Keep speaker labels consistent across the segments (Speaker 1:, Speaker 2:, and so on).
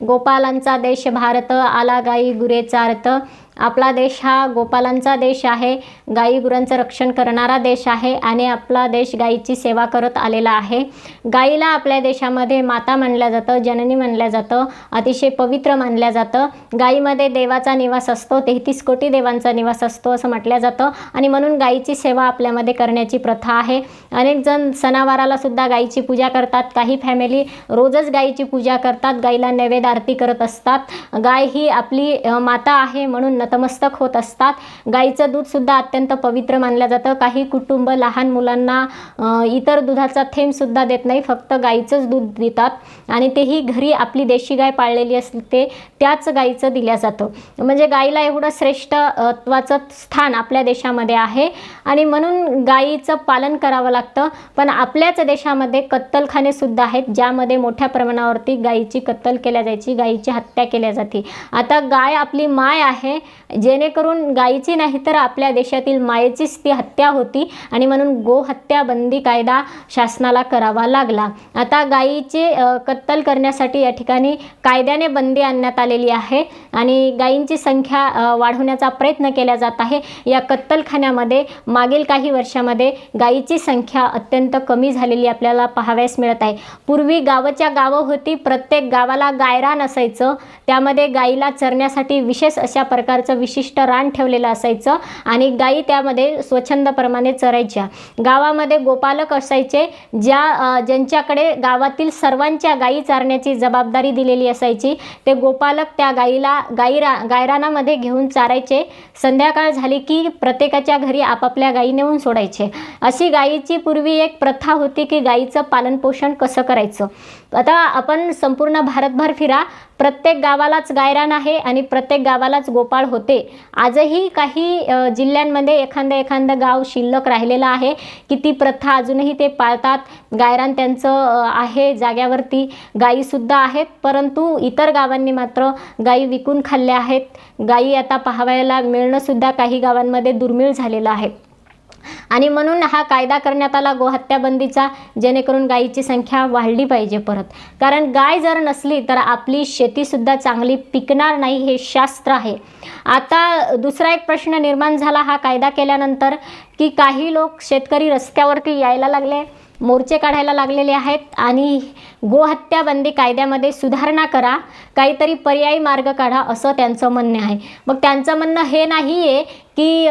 Speaker 1: गोपालांचा देश भारत आला गाई गुरेचा अर्थ. आपला देश हा गोपालांचा देश आहे. गाई गुरांचं रक्षण करणारा देश आहे आणि आपला देश गाईची सेवा करत आलेला आहे. गाईला आपल्या देशामध्ये माता मानलं जातं जननी मानलं जातं अतिशय पवित्र मानलं जातं. गाईमध्ये देवाचा निवास असतो तेहतीस कोटी देवांचा निवास असतो असं म्हटलं जातं आणि म्हणून गाईची सेवा आपल्यामध्ये करण्याची प्रथा आहे. अनेक जण सणावाराला सुद्धा गाईची पूजा करतात. काही फॅमिली रोजच गाईची पूजा करतात. गाईला नैवेद्य आरती करत असतात. गाय ही आपली माता आहे म्हणून नतमस्तक होत असतात. गाईचं दूधसुद्धा अत्यंत पवित्र मानलं जातं. काही कुटुंब लहान मुलांना इतर दुधाचा थेंबसुद्धा देत नाही. फक्त गाईचंच दूध देतात आणि तेही घरी आपली देशी गाय पाळलेली असते. त्याच गाईचं दिल्या जातं. म्हणजे गाईला एवढं श्रेष्ठत्वाचं स्थान आपल्या देशामध्ये आहे. आणि म्हणून गाईचं पालन करावं लागतं. पण आपल्याच देशामध्ये कत्तलखाने सुद्धा आहेत ज्यामध्ये मोठ्या प्रमाणावरती गाईची कत्तल केल्या जायची. गाईची हत्या केल्या जाते. आता गाय आपली माय आहे जेणेकरून गाईची नाही तर आपल्या देशातील मायेचीच ती हत्या होती आणि म्हणून गोहत्या बंदी कायदा शासनाला करावा लागला. आता गाईचे कत्तल करण्यासाठी या ठिकाणी कायद्याने बंदी आणण्यात आलेली आहे आणि गायींची संख्या वाढवण्याचा प्रयत्न केला जात आहे. या कत्तलखान्यामध्ये मागील काही वर्षामध्ये गायीची संख्या अत्यंत कमी झालेली आपल्याला पाहावयास मिळत आहे. पूर्वी गावाच्या गावं होती प्रत्येक गावाला गायरान असायचं. त्यामध्ये गाईला चरण्यासाठी विशेष अशा प्रकारचं विशिष्ट रान ठेवलेलं असायचं आणि गायी त्यामध्ये स्वच्छंदप्रमाणे चरायच्या. गावामध्ये गोपालक असायचे ज्या ज्यांच्याकडे गावातील सर्वांच्या गायी चारण्याची जबाबदारी दिलेली असायची ते गोपालक त्या गाईला गाईरा गायरानामध्ये घेऊन चारायचे. संध्याकाळ झाली की प्रत्येकाच्या घरी आपापल्या गायी नेऊन सोडायचे. अशी गायीची पूर्वी एक प्रथा होती की गायीचं पालनपोषण कसं करायचं? आता आपण संपूर्ण भारतभर फिरा प्रत्येक गावालाच गायरान आहे आणि प्रत्येक गावालाच गोपाळ होते. आजही काही जिल्ह्यांमध्ये एखादं एखादं गाव शिल्लक राहिलेलं आहे की ती प्रथा अजूनही ते पाळतात. गायरान त्यांचं आहे जाग्यावरती. गायीसुद्धा आहेत परंतु इतर गावांनी मात्र गायी विकून खाल्ल्या आहेत. गायी आता पाहावयाला मिळणंसुद्धा काही गावांमध्ये दुर्मिळ झालेलं आहे. आणि म्हणून हा कायदा करण्यात आला. गोहत्याबंदीचा जेणेकरून गायीची संख्या वाढली पाहिजे परत. कारण गाय जर नसली तर आपली शेतीसुद्धा चांगली पिकणार नाही हे शास्त्र आहे. आता दुसरा एक प्रश्न निर्माण झाला. हा कायदा केल्यानंतर की काही लोक शेतकरी रस्त्यावरती यायला लागले मोर्चे काढायला लागलेले आहेत आणि गोहत्याबंदी कायद्यामध्ये सुधारणा करा काहीतरी पर्यायी मार्ग काढा असं त्यांचं म्हणणं आहे. मग त्यांचं म्हणणं हे नाही आहे की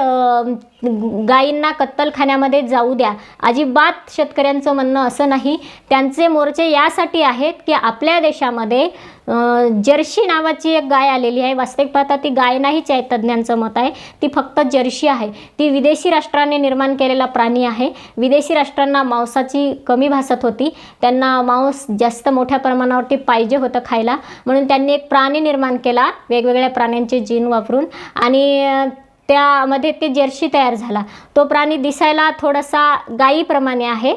Speaker 1: गायींना कत्तलखान्यामध्ये जाऊ द्या. अजिबात शेतकऱ्यांचं म्हणणं असं नाही. त्यांचे मोर्चे यासाठी आहेत की आपल्या देशामध्ये जर्शी नावाची एक गाय आलेली आहे. वास्तविक पाहता ती गाय नाहीच आहे तज्ज्ञांचं मत आहे. ती फक्त जर्शी आहे. ती विदेशी राष्ट्राने निर्माण केलेला प्राणी आहे. विदेशी राष्ट्रांना मांसाची कमी भासत होती. त्यांना मांस जास्त मोठ्या प्रमाणावरती पाहिजे होतं खायला. म्हणून त्यांनी एक प्राणी निर्माण केला. वेगवेगळ्या प्राण्यांचे जीन वापरून. आणि त्यामध्ये ते जर्शी तयार झाला. तो प्राणी दिसायला थोडासा गायीप्रमाणे आहे.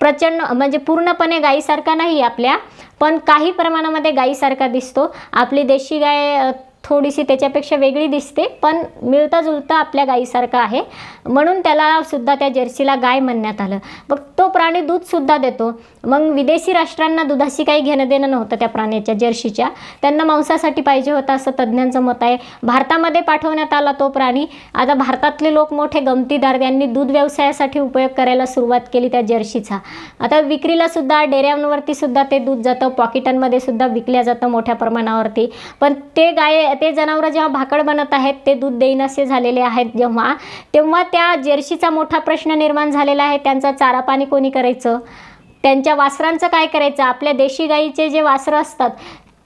Speaker 1: प्रचंड म्हणजे पूर्णपणे गायीसारखा नाही आपल्या पण काही प्रमाणामध्ये गायीसारखा दिसतो. आपली देशी गाय थोडीशी त्याच्यापेक्षा वेगळी दिसते पण मिळतं जुळता आपल्या गायीसारखं आहे. म्हणून त्याला सुद्धा त्या जर्सीला गाय म्हणण्यात आलं. मग तो प्राणी दूधसुद्धा देतो. मग विदेशी राष्ट्रांना दुधाशी काही घेणं देणं नव्हतं त्या प्राण्याच्या जर्सीच्या. त्यांना मांसासाठी पाहिजे होता असं तज्ज्ञांचं मत आहे. भारतामध्ये पाठवण्यात आला तो प्राणी. आता भारतातले लोक मोठे गमतीदार त्यांनी दूध व्यवसायासाठी उपयोग करायला सुरुवात केली त्या जर्सीचा. आता विक्रीला सुद्धा डेऱ्यांवरती सुद्धा ते दूध जातं पॉकेटांमध्ये सुद्धा विकल्या जातं मोठ्या प्रमाणावरती. पण ते गाय ते जनावरं जेव्हा भाकड बनत आहेत ते दूध देईनसे झालेले आहेत जेव्हा तेव्हा त्या जेर्शीचा मोठा प्रश्न निर्माण झालेला आहे. त्यांचा चारा पाणी कोणी करायचं? त्यांच्या वासरांचं काय करायचं? आपल्या देशी गाईचे जे वासरं असतात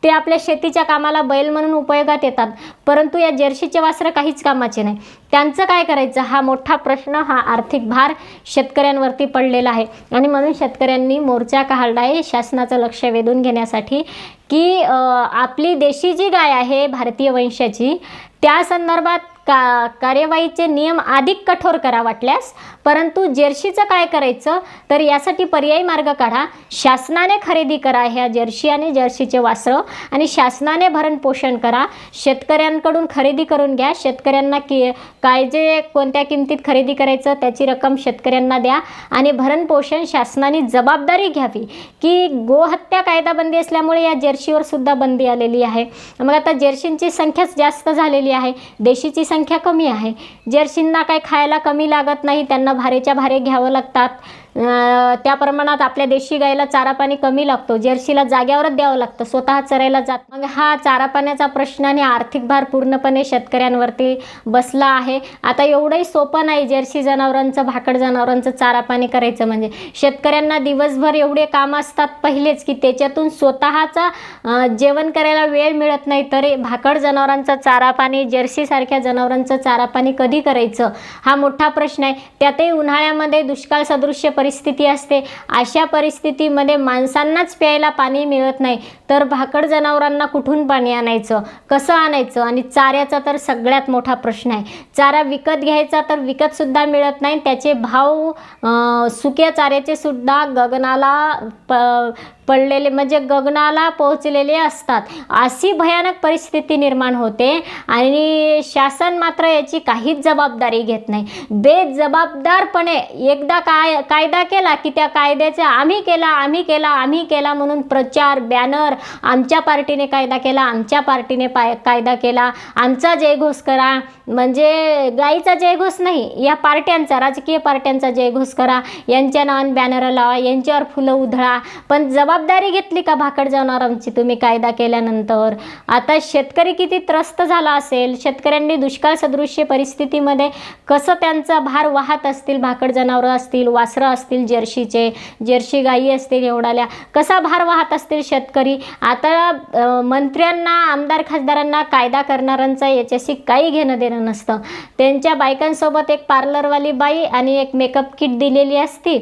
Speaker 1: ते आपल्या शेतीच्या कामाला बैल म्हणून उपयोगात येतात. परंतु या जर्शीचे वासरं काहीच कामाचे नाही. त्यांचं काय करायचं? हा मोठा प्रश्न हा आर्थिक भार शेतकऱ्यांवरती पडलेला आहे. आणि म्हणून शेतकऱ्यांनी मोर्चा काढला आहे शासनाचं लक्ष वेधून घेण्यासाठी की आपली देशी जी गाय आहे भारतीय वंशाची त्या संदर्भात का कार्यवाहीचे नियम अधिक कठोर करा वाटल्यास परंतु जर्सीचं काय करायचं? तर यासाठी पर्यायी मार्ग काढा. शासनाने खरेदी करा ह्या जर्सी आणि जर्सीचे वासरं आणि शासनाने भरण पोषण करा. शेतकऱ्यांकडून खरेदी करून घ्या. शेतकऱ्यांना की काय जे कोणत्या किमतीत खरेदी करायचं त्याची रक्कम शेतकऱ्यांना द्या आणि भरण पोषण शासनाने जबाबदारी घ्यावी. की गोहत्या कायदा बंदी असल्यामुळे या जर्सीवर सुद्धा बंदी आलेली आहे. मग आता जर्सींची संख्याच जास्त झालेली आहे. देशीची संख्या कमी आहे. जर्सींना काय खायला कमी लागत नाही त्यांना भारेच्या भारे घ्यावं लागतात. त्या प्रमाणात आपल्या देशी गाईला चारा पाणी कमी लागतो. जर्सीला जाग्यावरच द्यावं लागतं. स्वतः चरायला जात. मग हा चारा पाण्याचा प्रश्न आणि आर्थिक भार पूर्णपणे शेतकऱ्यांवरती बसला आहे. आता एवढंही सोपं नाही जर्सी जनावरांचं भाकड जनावरांचं चारा पाणी करायचं म्हणजे. शेतकऱ्यांना दिवसभर एवढे काम असतात पहिलेच की त्याच्यातून स्वतःचा जेवण करायला वेळ मिळत नाही. तरी भाकड जनावरांचं चारा पाणी जर्सीसारख्या जनावरांचं चारा पाणी कधी करायचं? हा मोठा प्रश्न आहे. त्यातही उन्हाळ्यामध्ये दुष्काळ सदृश्य परिस्थिती असते. अशा परिस्थितीमध्ये माणसांनाच प्यायला पाणी मिळत नाही. तर भाकड जनावरांना कुठून पाणी आणायचं? कसं आणायचं? आणि चाऱ्याचा तर सगळ्यात मोठा प्रश्न आहे. चारा विकत घ्यायचा तर विकतसुद्धा मिळत नाही. त्याचे भाव सुक्या चाऱ्याचे सुद्धा गगनाला प पडलेले म्हणजे गगनाला पोहोचलेले असतात. अशी भयानक परिस्थिती निर्माण होते आणि शासन मात्र याची काहीच जबाबदारी घेत नाही. बेजबाबदारपणे एकदा काय कायदा केला की त्या कायद्याचा आम्ही केला आम्ही केला आम्ही केला म्हणून प्रचार बॅनर आमच्या पार्टीने कायदा केला आमच्या पार्टीने पाय कायदा केला. आमचा जयघोष करा. म्हणजे गाईचा जयघोष नाही या पार्ट्यांचा राजकीय पार्ट्यांचा जयघोष करा. यांच्या नावाने बॅनर लावा यांच्यावर फुलं उधळा. पण जबाबदारी घेतली का भाकड जनावरांची तुम्ही कायदा केल्यानंतर. आता शेतकरी किती त्रस्त झाला असेल? शेतकऱ्यांनी दुष्काळ सदृश्य परिस्थितीमध्ये कसं त्यांचा भार वाहत असतील? भाकड जनावरं असतील वासरं असतील जर्शीचे जर्सी गायी असतील एवढाल्या. कसा भार वाहत असतील शेतकरी? आता मंत्र्यांना आमदार खासदारांना कायदा करणाऱ्यांचा याच्याशी काही घेणं देणं नसतं. त्यांच्या बायकांसोबत एक पार्लरवाली बाई आणि एक मेकअप किट दिलेली असती.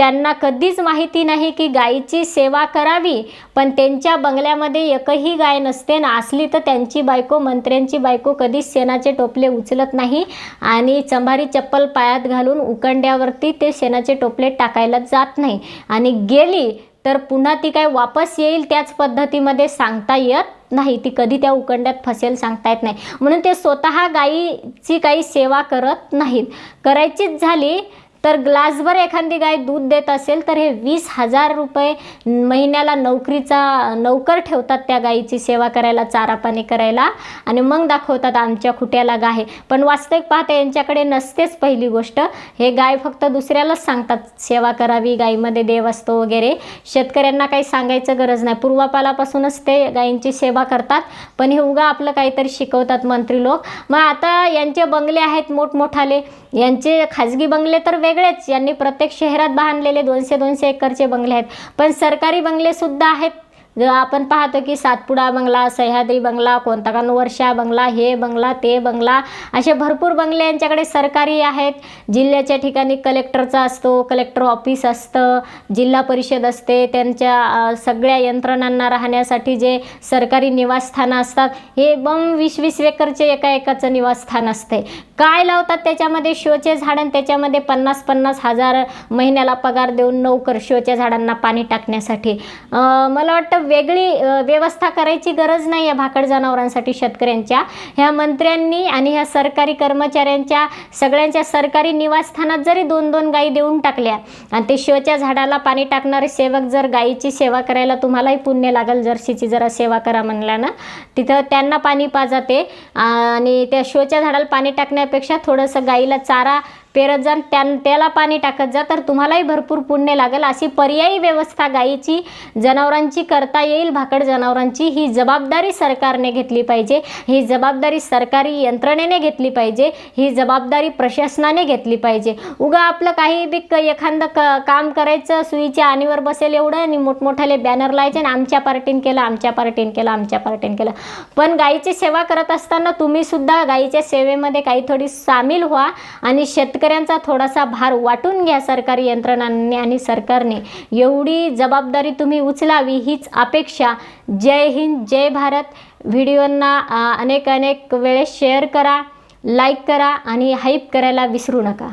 Speaker 1: त्यांना कधीच माहिती नाही की गायीची सेवा करावी पण त्यांच्या बंगल्यामध्ये एकही गाय नसते ना असली तर त्यांची बायको मंत्र्यांची बायको कधीच शेणाचे टोपले उचलत नाही आणि चंभारी चप्पल पायात घालून उकंड्यावरती ते शेणाचे टोपले टाकायला जात नाही. आणि गेली तर पुन्हा ती काय वापस येईल त्याच पद्धतीमध्ये सांगता येत नाही. ती कधी त्या उकंड्यात फसेल सांगता येत नाही. म्हणून ते स्वतः गायीची काही सेवा करत नाहीत. करायचीच झाली तर ग्लासभर एखादी गाय दूध देत असेल तर हे वीस हजार रुपये महिन्याला नोकरीचा नोकर ठेवतात त्या गायीची सेवा करायला चारा पाणी करायला आणि मग दाखवतात आमच्या खुट्याला गाय पण वास्तविक पाहता यांच्याकडे नसतेच पहिली गोष्ट. हे गाय फक्त दुसऱ्यालाच सांगतात सेवा करावी गायीमध्ये देव असतो वगैरे. शेतकऱ्यांना काही सांगायचं गरज नाही. पूर्वापालापासूनच ते गायींची सेवा करतात पण हे उगा आपलं काहीतरी शिकवतात मंत्री लोक. मग आता यांचे बंगले आहेत मोठमोठाले. यांचे खाजगी बंगले तर वेगळेच. यांनी प्रत्येक शहरात बांधलेले दोनशे दोनशे एकरचे बंगले आहेत. पण सरकारी बंगले सुद्धा आहेत. आपण पाहतो की सातपुडा बंगला सह्याद्री बंगला कोणता का वर्षा बंगला हे बंगला ते बंगला असे भरपूर बंगले यांच्याकडे सरकारी आहेत. जिल्ह्याच्या ठिकाणी कलेक्टरचा असतो कलेक्टर ऑफिस असतं जिल्हा परिषद असते. त्यांच्या सगळ्या यंत्रणांना राहण्यासाठी जे सरकारी निवासस्थानं असतात हे बम वीस वीस एकरचे एका एकाचं निवासस्थान असते. काय लावतात त्याच्यामध्ये? शोचे झाडं आणि त्याच्यामध्ये पन्नास पन्नास हजार महिन्याला पगार देऊन नोकर शोच्या झाडांना पाणी टाकण्यासाठी. मला वाटतं वेगळी व्यवस्था करायची गरज नाही आहे भाकड जनावरांसाठी शेतकऱ्यांच्या. ह्या मंत्र्यांनी आणि ह्या सरकारी कर्मचाऱ्यांच्या सगळ्यांच्या सरकारी निवासस्थानात जरी दोन दोन गायी देऊन टाकल्या आणि ते शोच्या झाडाला पाणी टाकणारे सेवक जर गायीची सेवा करायला तुम्हालाही पुण्य लागेल जर्सीची जरा सेवा करा म्हणलं ना तिथं त्यांना पाणी पाजाते. आणि त्या शोच्या झाडाला पाणी टाकण्यापेक्षा थोडंसं गाईला चारा पेरत जा त्यां त्याला पाणी टाकत जा तर तुम्हालाही भरपूर पुण्य लागेल. अशी पर्यायी व्यवस्था गायीची जनावरांची करता येईल. भाकड जनावरांची ही जबाबदारी सरकारने घेतली पाहिजे. ही जबाबदारी सरकारी यंत्रणेने घेतली पाहिजे. ही जबाबदारी प्रशासनाने घेतली पाहिजे. उगा आपलं काही बी क- एखादं क काम करायचं सुईच्या आणीवर बसेल एवढं आणि मोठमोठाले बॅनर लावायचे आणि आमच्या पार्टीने केलं आमच्या पार्टीने केलं आमच्या पार्टीने केलं. पण गायीची सेवा करत असताना तुम्ही सुद्धा गायीच्या सेवेमध्ये काही थोडी सामील व्हा आणि शेतकऱ्यांचा थोडासा भार वाटून घ्या सरकारी यंत्रणांनी आणि सरकारने. एवढी जबाबदारी तुम्ही उचलावी हीच अपेक्षा. जय हिंद जय भारत. व्हिडिओंना अनेक अनेक वेळेस शेअर करा लाईक करा आणि हाईप करायला विसरू नका.